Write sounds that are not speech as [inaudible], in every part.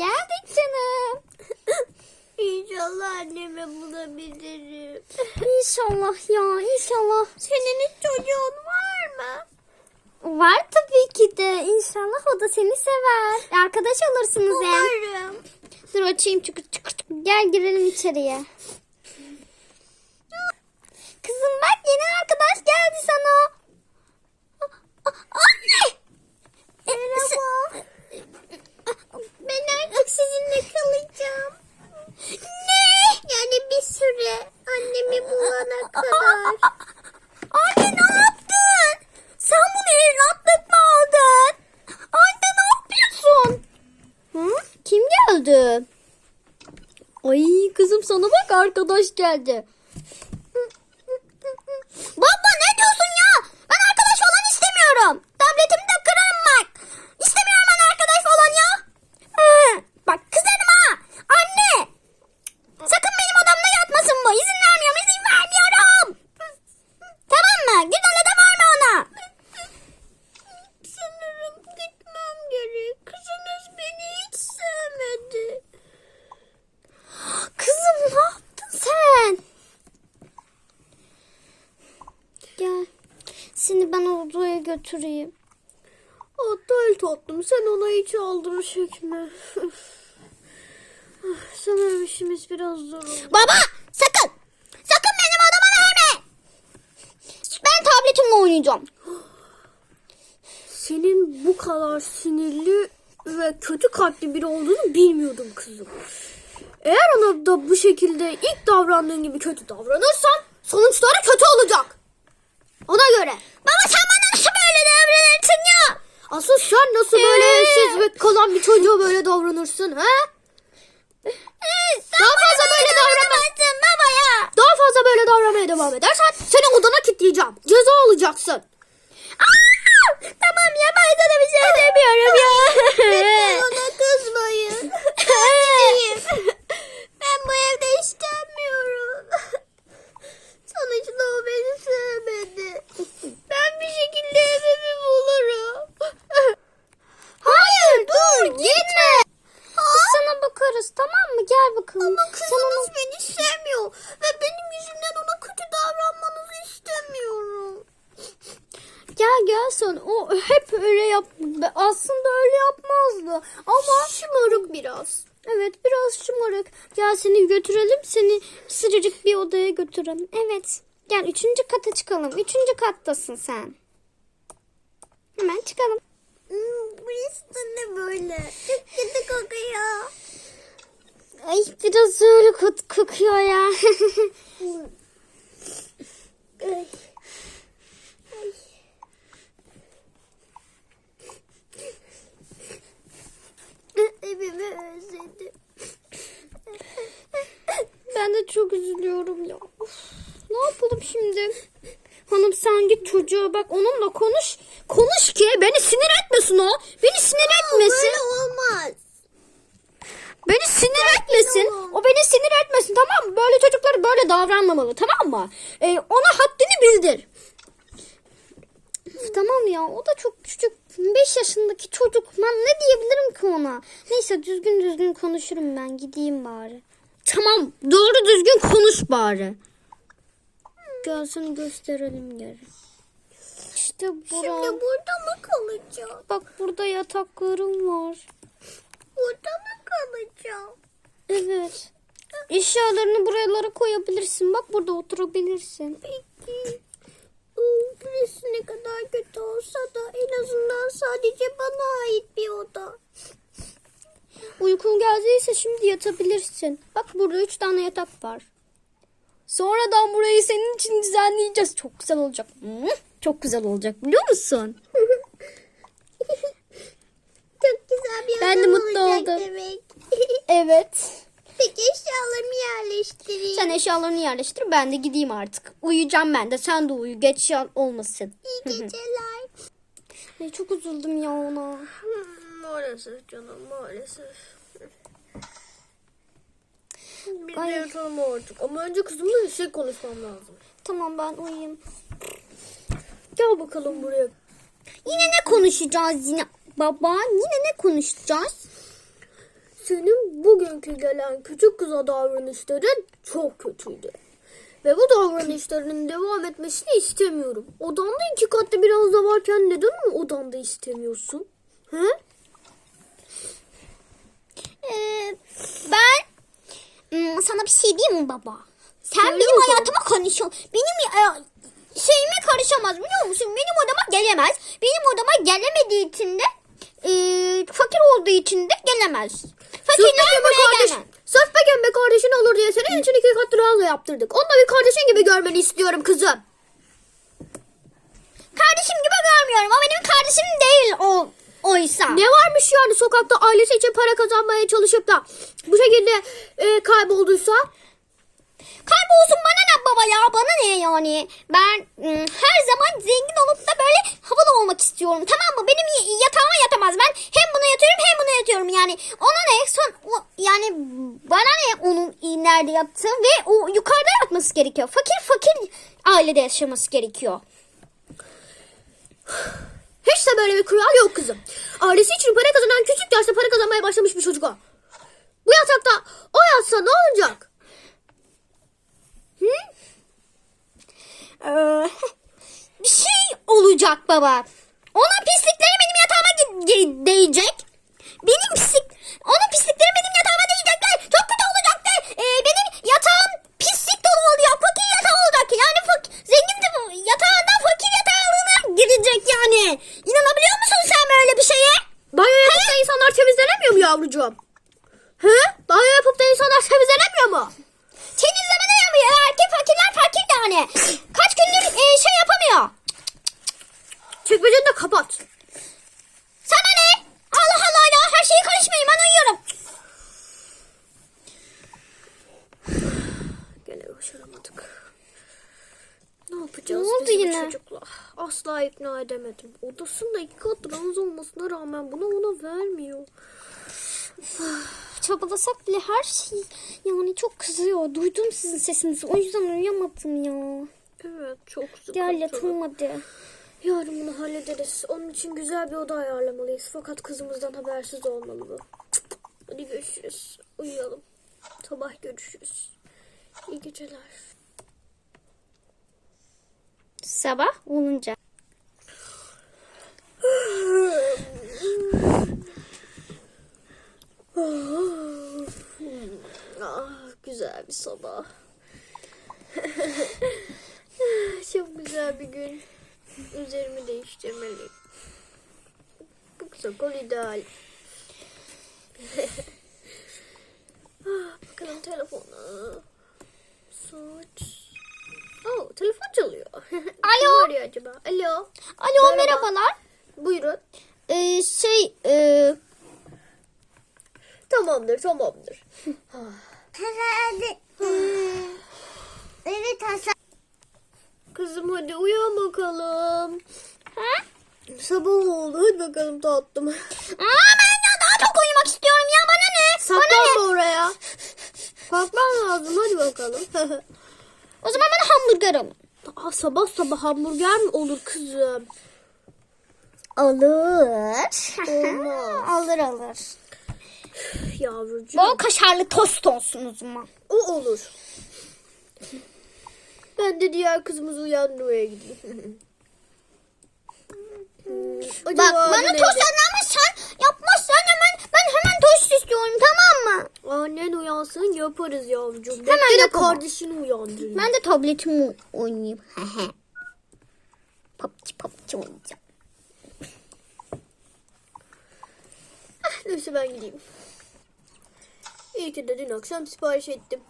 Geldik canım. [laughs] İnşallah annemi bulabilirim. İnşallah ya inşallah. Senin hiç çocuğun var mı? Var tabii ki de. İnşallah o da seni sever. Arkadaş olursunuz hem. Umarım. Dur açayım çıkır çıkır. çıkır. Gel girelim içeriye. Kızım bak yeni arkadaş geldi sana. Anne! Merhaba. Ben artık sizinle kalacağım. Ne? Yani bir süre annemi bulana kadar. Anne ne yaptın? Sen bunu evlatlık mı aldın? Anne ne yapıyorsun? Hı? Kim geldi? Ay kızım sana bak arkadaş geldi. Baba ne diyorsun ya? Ben arkadaş falan istemiyorum. Tabletimi de kırarım bak. İstemiyorum ben arkadaş falan ya. Hı, bak kızarım ha. Anne. Sakın benim odamda yatmasın bu. İzin vermiyorum izin vermiyorum. Tamam mı? Güzel de verme ona. Sanırım gitmem gerek. Kızınız beni hiç sevmedi. Kızım ne yaptın sen? Gel. Seni ben götüreyim. Aptal tatlım sen ona hiç aldırış etme. Sanırım işimiz biraz zor oldu. Baba sakın. Sakın benim odama verme. Ben tabletimle oynayacağım. Senin bu kadar sinirli ve kötü kalpli biri olduğunu bilmiyordum kızım. Eğer ona da bu şekilde ilk davrandığın gibi kötü davranırsan sonuçları kötü olacak. Ona göre. Baba sen bana davranırsın ya? Asıl sen nasıl böyle Ee? evsiz ve kalan bir çocuğa böyle davranırsın ha? Daha fazla böyle davranamazsın baba ya. Daha fazla böyle davranmaya devam edersen seni odana kilitleyeceğim. Ceza alacaksın. Aa! Tamam ya ben sana bir şey demiyorum ya. [laughs] Bana kızmayın. ben bu evde istemiyorum. Sonuçta o beni sevmedi. Ben bir şekilde evimi bulurum. Hayır dur gitme. Biz sana bakarız tamam mı? Gel bakalım. Ama Sen kızınız onu- beni sevmiyor. Ve benim yüzümden ona kötü davranmanızı istemiyorum. Gel gel sen. O hep öyle yap. Aslında öyle yapmazdı. Ama Şımarık biraz. evet biraz şımarık. Gel seni götürelim. Seni sıcacık bir odaya götürelim. Evet. Gel üçüncü kata çıkalım. Üçüncü kattasın sen. Hemen çıkalım. Hmm, burası da ne böyle? Çok kötü kokuyor. Ay biraz öyle kok- kokuyor ya. [laughs] Ay. Ay. Evimi özledim. [laughs] ben de çok üzülüyorum ya. Of, ne yapalım şimdi? Hanım sen git çocuğa bak onunla konuş. Konuş ki beni sinir etmesin o. Beni sinir etmesin. Böyle olmaz. Beni sinir etmesin. ol. O beni sinir etmesin tamam mı? Böyle çocuklar böyle davranmamalı tamam mı? Ee, ona haddini bildir. Üf, tamam ya o da çok küçük. 5 yaşındaki çocuk. Ben ne diyebilirim ki ona? Neyse düzgün düzgün konuşurum ben. Gideyim bari. Tamam doğru düzgün konuş bari. Gel seni gösterelim geri. İşte bura. Şimdi burada mı kalacağım? Bak burada yataklarım var. Burada mı kalacağım? Evet. Eşyalarını buralara koyabilirsin. Bak burada oturabilirsin. Peki. Burası ne kadar kötü olsa da en azından sadece bana ait bir oda. Uykun geldiyse şimdi yatabilirsin. Bak burada üç tane yatak var. Sonradan burayı senin için düzenleyeceğiz. Çok güzel olacak. Çok güzel olacak biliyor musun? [laughs] Çok güzel bir Ben de mutlu olacak oldum. demek. [laughs] Evet. Peki eşyalarımı yerleştireyim. Sen eşyalarını yerleştir. Ben de gideyim artık. Uyuyacağım ben de. Sen de uyu. Geç ya- olmasın. İyi geceler. Ay, çok üzüldüm ya ona. Maalesef canım maalesef. Bir Ay. de yatalım artık. Ama önce kızımla bir şey konuşmam lazım. Tamam ben uyuyayım. Gel bakalım buraya. Yine ne konuşacağız yine? Baba yine ne konuşacağız? senin bugünkü gelen küçük kıza davranışların çok kötüydü. Ve bu davranışlarının devam etmesini istemiyorum. Odanda iki katlı bir havza varken neden onu odanda istemiyorsun? He? Ee, ben hmm, sana bir şey diyeyim mi baba? Sen Söyle benim bakalım. hayatıma karışıyorsun. Benim e, şeyime karışamaz biliyor musun? Benim odama gelemez. Benim odama gelemediği için de e, fakir olduğu için de gelemez. Fakirler Sırf buraya kardeş, gelmez. sırf pembe kardeşin olur diye senin için iki katlı havza yaptırdık. Onu da bir kardeşin gibi görmeni istiyorum kızım. Kardeşim gibi görmüyorum. O benim kardeşim değil o oysa. Ne varmış yani sokakta ailesi için para kazanmaya çalışıp da bu şekilde e, kaybolduysa? Kaybolsun bana ne baba ya bana ne yani. Ben ım, her zaman zengin olup da böyle havalı olmak istiyorum tamam mı? Benim yatağıma yatamaz. Ben hem buna yatıyorum hem buna yatıyorum yani. Ona ne son o- yani bana ne onun nerede yattığı ve o yukarıda yatması gerekiyor. Fakir fakir ailede yaşaması gerekiyor. [sighs] [sighs] [sighs] Hiç de böyle bir kural yok kızım. Ailesi için para kazanan küçük yaşta para kazanmaya başlamış bir çocuk o. Bu yatakta o yatsa ne olacak? Ee, [laughs] bir şey olacak baba. Onun pislikleri benim yatağıma değecek. Benim pislik, onun pislikleri benim yatağıma değecekler. Çok kötü olacaktır. Ee, benim yatağım pislik dolu olacak. Fakir yatağı olacak. Yani fak- zengin de bu yatağından fakir girecek yani. İnanabiliyor musun sen böyle bir şeye? Banyo yapıp da insanlar temizlenemiyor mu yavrucuğum? He? Banyo yapıp da insanlar temizlenemiyor mu? Temizleme yapıyor. Erkek fakirler fakir yani. Kaç gündür e, şey yapamıyor. Çekmeceni de kapat. Sana ne? Allah Allah ya her şeye karışmayın ben uyuyorum. Gene başaramadık. Ne yapacağız Ne oldu biz bu yine? çocukla? Asla ikna edemedim. Odasında iki kat ranz olmasına rağmen bunu ona vermiyor. [sighs] Çabalasak bile her şey yani çok kızıyor. Duydum sizin sesinizi o yüzden uyuyamadım ya. Evet çok sıkıntılı. Gel yatalım hadi. Yarın bunu hallederiz. Onun için güzel bir oda ayarlamalıyız. Fakat kızımızdan habersiz olmalı bu. Hadi görüşürüz. Uyuyalım. Sabah görüşürüz. İyi geceler. Sabah olunca. Ah, güzel bir sabah. [laughs] Çok güzel bir gün. Üzerimi değiştirmeliyim. Bu sakal ideal. [laughs] ah, bakalım telefona. Saat. Oh, telefon çalıyor. [laughs] Kim arıyor acaba? Alo. Alo Merhaba. merhabalar. Buyurun. Ee, şey e, Tamamdır, tamamdır. evet Hasan. Kızım hadi uyan bakalım. Ha? Sabah oldu. Hadi bakalım tatlım. Aa ben ya daha çok uyumak istiyorum ya bana ne? Bana ne? Saklanma oraya. Kalkman lazım. Hadi bakalım. O zaman bana hamburger alın. Aa, sabah sabah hamburger mi olur kızım? Olur. Olmaz. [laughs] alır alır. Yavrucuğum. Bol kaşarlı tost olsun o zaman. O olur. Ben de diğer kızımızı uyandırmaya gideyim. [laughs] Acaba Bak bana tost sen yapmazsan hemen ben hemen tost istiyorum tamam mı? Annen uyansın yaparız yavrucuğum. Hemen de kardeşini uyandırayım. Ben de tabletimi oynayayım. PUBG PUBG oynayacağım. Neyse ben gideyim. İyi de dün akşam sipariş ettim.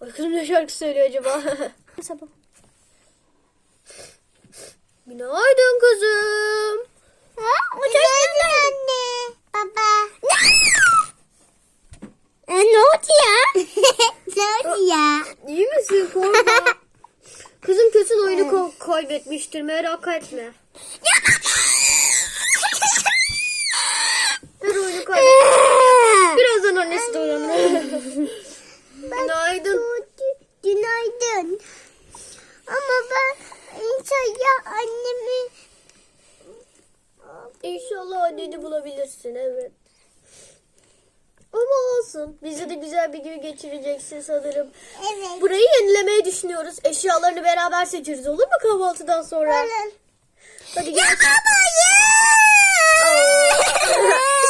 Ay kızım ne şarkı söylüyor acaba? [laughs] Sabah. Günaydın kızım. Ha? Günaydın anne. Baba. E, ne oldu ya? [laughs] ne oldu ya? İyi misin korkma. [laughs] kızım kesin oyunu kaybetmiştir merak etme. Her oyunu kaybetmiş. Birazdan annesi de uyanır. Günaydın. Günaydın. Ama ben inşallah annemi İnşallah anneni bulabilirsin evet. Ama olsun. Bize de güzel bir gün geçireceksin sanırım. Evet. Burayı yenilemeyi düşünüyoruz. Eşyalarını beraber seçeriz olur mu kahvaltıdan sonra? Hadi gel.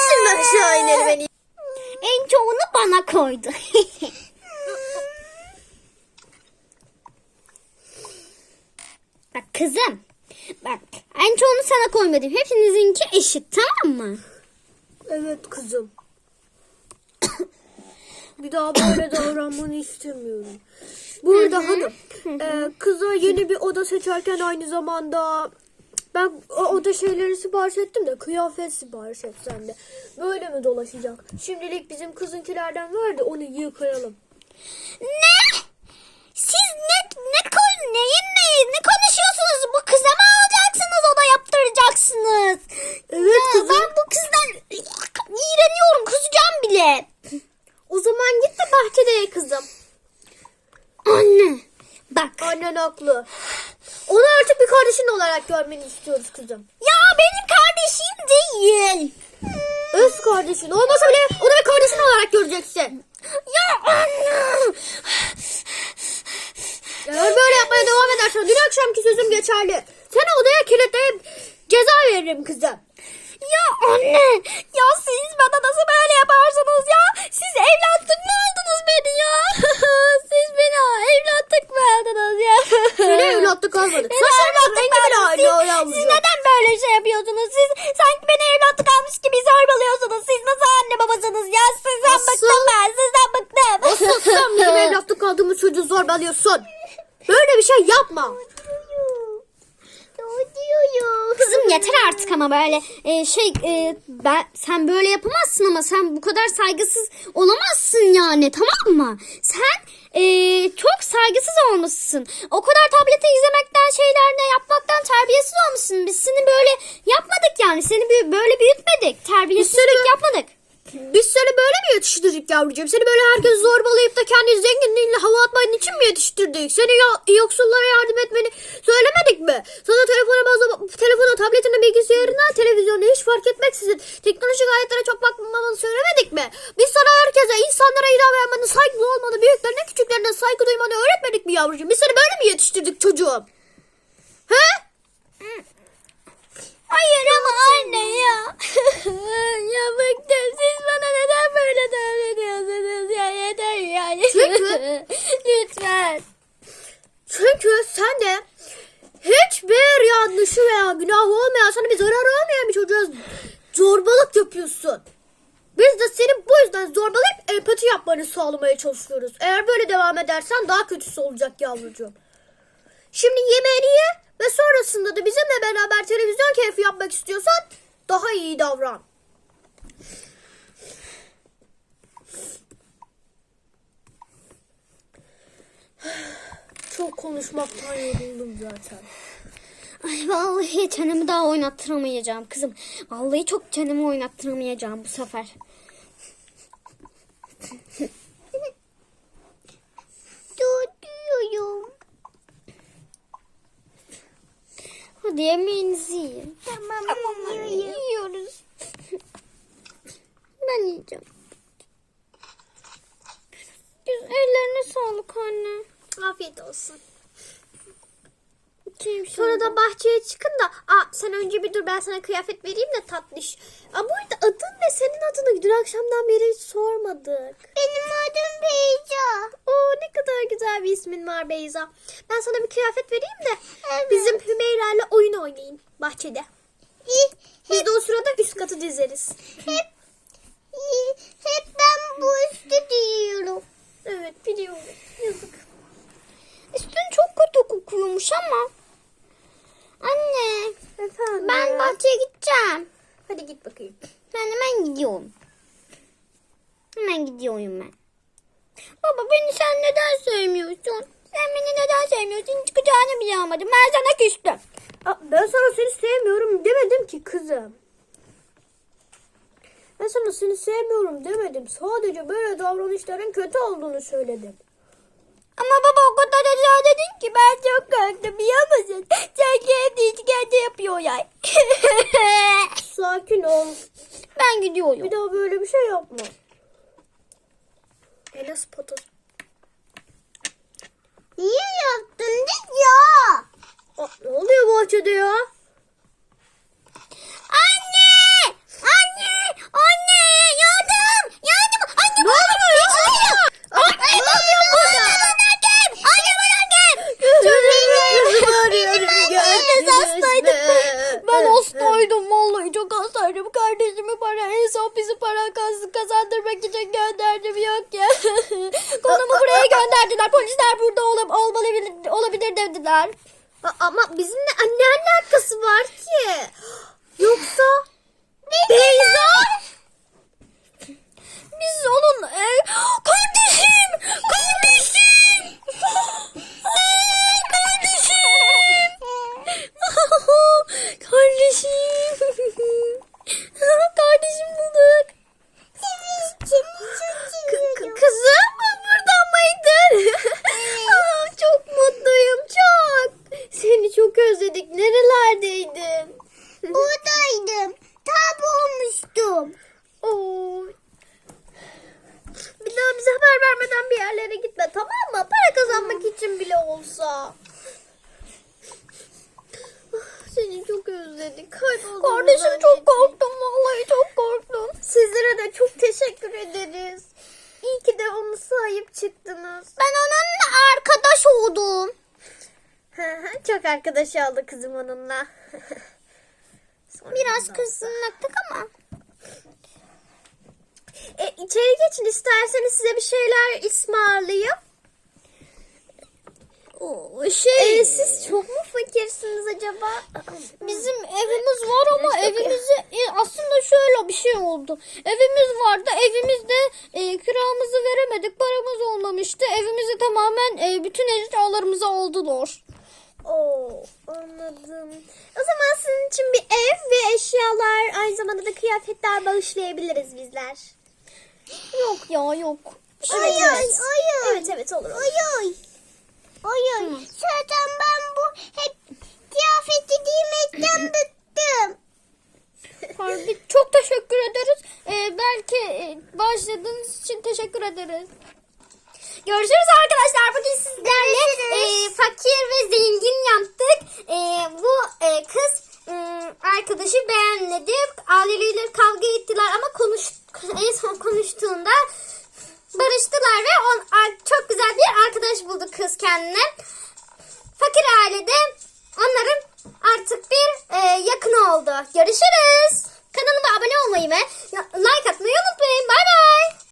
Şimdi [laughs] aşağı inelim en iyi. En çoğunu bana koydu. [laughs] Bak kızım. Bak en çoğunu sana koymadım. Hepinizinki eşit tamam mı? Evet kızım. Bir daha böyle [coughs] davranmanı istemiyorum. Burada hanım, e, kıza yeni bir oda seçerken aynı zamanda ben o oda şeyleri sipariş ettim de kıyafet sipariş etsen de. Böyle mi dolaşacak? Şimdilik bizim kızınkilerden ver de onu yıkayalım. Ne? Siz ne ne konu neyin neyi ne konuşuyorsunuz? Bu kıza mı alacaksınız o da yaptıracaksınız? Evet Ya kızım. ben bu kızdan iğreniyorum kusacağım bile. O zaman git de bahçede ye kızım. Anne bak Annen haklı. Onu artık bir kardeşin olarak görmeni istiyoruz kızım. ya benim kardeşim değil. Öz kardeşin olmasa bile onu bir kardeşin olarak göreceksin. Ya anne. Eğer böyle yapmaya devam edersen dün akşamki sözüm geçerli. Seni odaya kilitleyip ceza veririm kızım. Ya anne ya siz bana nasıl böyle yaparsınız ya? Siz evlatlık mı aldınız beni ya? siz beni evlatlık mı aldınız ya? Seni evlatlık almadık. Beni Saçlarımızın evlatlık rengi bile aldınız. aynı Siz, öyle siz almayacağım. neden böyle şey yapıyorsunuz? Siz sanki beni evlatlık almış gibi zorbalıyorsunuz. Siz nasıl anne babasınız ya? Sizden Asıl- bıktım ben. Sizden bıktım. Asıl sen bizim aldığımız çocuğu zorbalıyorsun. Böyle bir şey yapma. Kızım yeter artık ama böyle e, şey e, ben sen böyle yapamazsın ama sen bu kadar saygısız olamazsın yani tamam mı? Sen e, çok saygısız olmuşsun. O kadar tableti izlemekten şeyler ne yapmaktan terbiyesiz olmuşsun. Biz seni böyle yapmadık yani. Seni bö- böyle büyütmedik. Terbiyesizlik yapmadık. Biz seni böyle mi yetiştirdik yavrucuğum? Seni böyle herkes zorbalayıp da kendi zenginliğinle hava atman için mi yetiştirdik? Seni ya- yoksullara yardım etmeni söylemedik mi? Sana telefona, bazı, telefona, tabletine, bilgisayarına, televizyona hiç fark etmeksizin teknolojik aletlere çok bakmamanı söylemedik mi? Biz sana herkese, insanlara ilham vermeni, saygılı olmanı, büyüklerine, küçüklerine saygı duymanı öğretmedik mi yavrucuğum? Biz seni böyle mi yetiştirdik çocuğum? He? Hayır ama anne ya. ya bıktım. Siz bana neden böyle davranıyorsunuz ya? Yeter yani. Çünkü- Lütfen. Çünkü sen de hiçbir yanlışı veya günahı olmayan sana bir zararı olmayan bir çocuğa zorbalık yapıyorsun. Biz de senin bu yüzden zorbalayıp empati yapmanı sağlamaya çalışıyoruz. Eğer böyle devam edersen daha kötüsü olacak yavrucuğum. Şimdi yemeğini ye ve sonrasında da bizimle beraber televizyon keyfi yapmak istiyorsan daha iyi davran. [sighs] Çok konuşmaktan yoruldum zaten. Ay vallahi çenemi daha oynattıramayacağım kızım. Vallahi çok çenemi oynattıramayacağım bu sefer. Tutuyorum. Hadi yemeğinizi yiyin. Tamam, tamam yiyoruz. ben yiyeceğim. Ellerine sağlık anne. Afiyet olsun. Kim Sonra da bahçeye çıkın da aa sen önce bir dur ben sana kıyafet vereyim de tatlış. Aa bu arada adın ne? Senin adını dün akşamdan beri hiç sormadık. Benim adım Beyza. Oo ne kadar güzel bir ismin var Beyza. Ben sana bir kıyafet vereyim de bizim Hümeyra oyun oynayayım bahçede. Biz de o sırada üst katı dizeriz. Hep hep ben bu üstü diyorum. Evet biliyorum. Yazık. Üstün çok kötü kokuyormuş ama. Anne Efendim. ben bahçeye gideceğim. Hadi git bakayım. Ben hemen gidiyorum. Hemen gidiyorum ben. Baba beni sen neden sevmiyorsun? Sen beni neden sevmiyorsun? Çıkacağını bile almadım. Ben sana küstüm. Aa, ben sana seni sevmiyorum demedim ki kızım. Ben sana seni sevmiyorum demedim. Sadece böyle davranışların kötü olduğunu söyledim. Ama baba o kadar da dedin ki ben çok korktum biliyor musun? Sanki evde işkence yapıyorlar. [laughs] Sakin ol. ben gidiyorum. Bir daha böyle bir şey yapma. Enes patos. Niye yaptın ya? Aa, ne oluyor bahçede ya? Subscribe. Olsa. Ah, Seni çok özledik. Kaybolduğumuzu Kardeşim çok korktum. Vallahi çok korktum. Sizlere de çok teşekkür ederiz. İyi ki de onu sahip çıktınız. Ben onunla arkadaş oldum. çok arkadaş oldu kızım onunla. Biraz kızınlıktık ama. E, içeri geçin isterseniz size bir şeyler ısmarlayayım. Şey E, siz çok mu fakirsiniz acaba? bizim evimiz var ama evimizi e, aslında şöyle bir şey oldu. Evimiz vardı. Evimizde e, kiramızı veremedik. Paramız olmamıştı. Evimizi tamamen e, bütün eşyalarımızı aldılar. Oo, anladım. O zaman sizin için bir ev ve eşyalar aynı zamanda da kıyafetler bağışlayabiliriz bizler. Yok ya yok. Evet. ay, ay. Evet evet olur. olur. Ay ay. Ay. Zaten ben bu hep kıyafeti giymekten [clears throat] bıktım. Harbi çok teşekkür ederiz. Ee, belki e, başladığınız için teşekkür ederiz. Görüşürüz arkadaşlar. Bugün sizlerle e, fakir ve zengin yaptık. E, bu e, kız e, arkadaşı beğenmedi. Aileleriyle kavga ettiler ama konuş, en son konuştuğunda barıştılar ve on, çok güzel bir arkadaş buldu kız kendine. Fakir ailede onların artık bir e, yakın oldu. Görüşürüz. Kanalıma abone olmayı ve like atmayı unutmayın. Bay bay.